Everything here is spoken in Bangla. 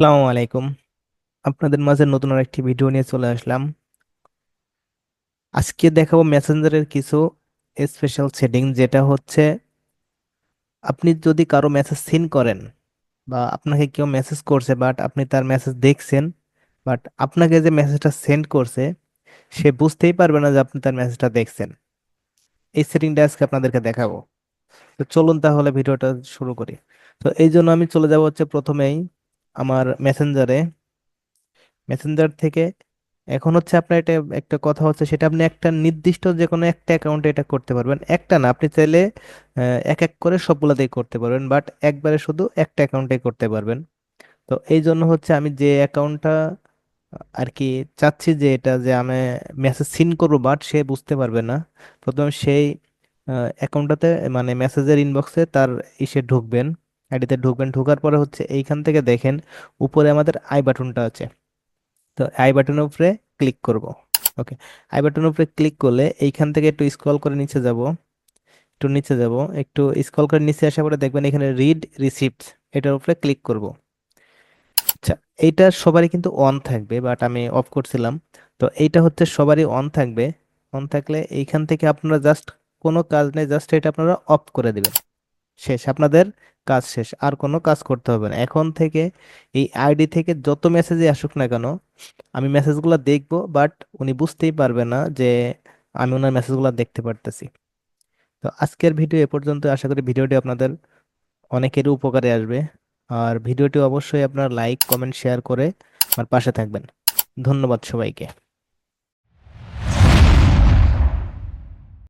আসসালামু আলাইকুম। আপনাদের মাঝে নতুন আরেকটি ভিডিও নিয়ে চলে আসলাম। আজকে দেখাবো মেসেঞ্জারের কিছু স্পেশাল সেটিং যেটা হচ্ছে আপনি যদি কারও মেসেজ সিন করেন বা আপনাকে কেউ মেসেজ করছে বাট আপনি তার মেসেজ দেখছেন বাট আপনাকে যে মেসেজটা সেন্ড করছে, সে বুঝতেই পারবে না যে আপনি তার মেসেজটা দেখছেন। এই সেটিংটা আজকে আপনাদেরকে দেখাবো। তো চলুন তাহলে ভিডিওটা শুরু করি। তো এই জন্য আমি চলে যাব হচ্ছে প্রথমেই আমার মেসেঞ্জারে মেসেঞ্জার থেকে এখন হচ্ছে আপনার এটা একটা কথা হচ্ছে সেটা আপনি একটা নির্দিষ্ট যে কোনো একটা অ্যাকাউন্টে এটা করতে পারবেন। একটা না, আপনি চাইলে এক এক করে সবগুলোতেই করতে পারবেন বাট একবারে শুধু একটা অ্যাকাউন্টে করতে পারবেন। তো এই জন্য হচ্ছে আমি যে অ্যাকাউন্টটা আর কি চাচ্ছি যে এটা যে আমি মেসেজ সিন করব বাট সে বুঝতে পারবে না। প্রথমে সেই অ্যাকাউন্টটাতে মানে মেসেজের ইনবক্সে তার ইসে ঢুকবেন। আইডিতে ঢুকবেন, ঢোকার পরে হচ্ছে এইখান থেকে দেখেন উপরে আমাদের আই বাটনটা আছে। তো আই বাটনের উপরে ক্লিক করব। ওকে, আই বাটনের উপরে ক্লিক করলে এইখান থেকে একটু স্ক্রল করে নিচে যাব। একটু নিচে যাব, একটু স্ক্রল করে নিচে আসার পরে দেখবেন এখানে রিড রিসিপ্টস এটার উপরে ক্লিক করব। আচ্ছা এইটা সবারই কিন্তু অন থাকবে বাট আমি অফ করছিলাম। তো এইটা হচ্ছে সবারই অন থাকবে। অন থাকলে এইখান থেকে আপনারা জাস্ট কোনো কাজ নেই জাস্ট এটা আপনারা অফ করে দিবেন। শেষ, আপনাদের কাজ শেষ, আর কোনো কাজ করতে হবে না। এখন থেকে এই আইডি থেকে যত মেসেজই আসুক না কেন, আমি মেসেজগুলো দেখব বাট উনি বুঝতেই পারবে না যে আমি ওনার মেসেজগুলো দেখতে পারতেছি। তো আজকের ভিডিও এ পর্যন্ত, আশা করি ভিডিওটি আপনাদের অনেকেরই উপকারে আসবে। আর ভিডিওটি অবশ্যই আপনার লাইক কমেন্ট শেয়ার করে আমার পাশে থাকবেন। ধন্যবাদ সবাইকে।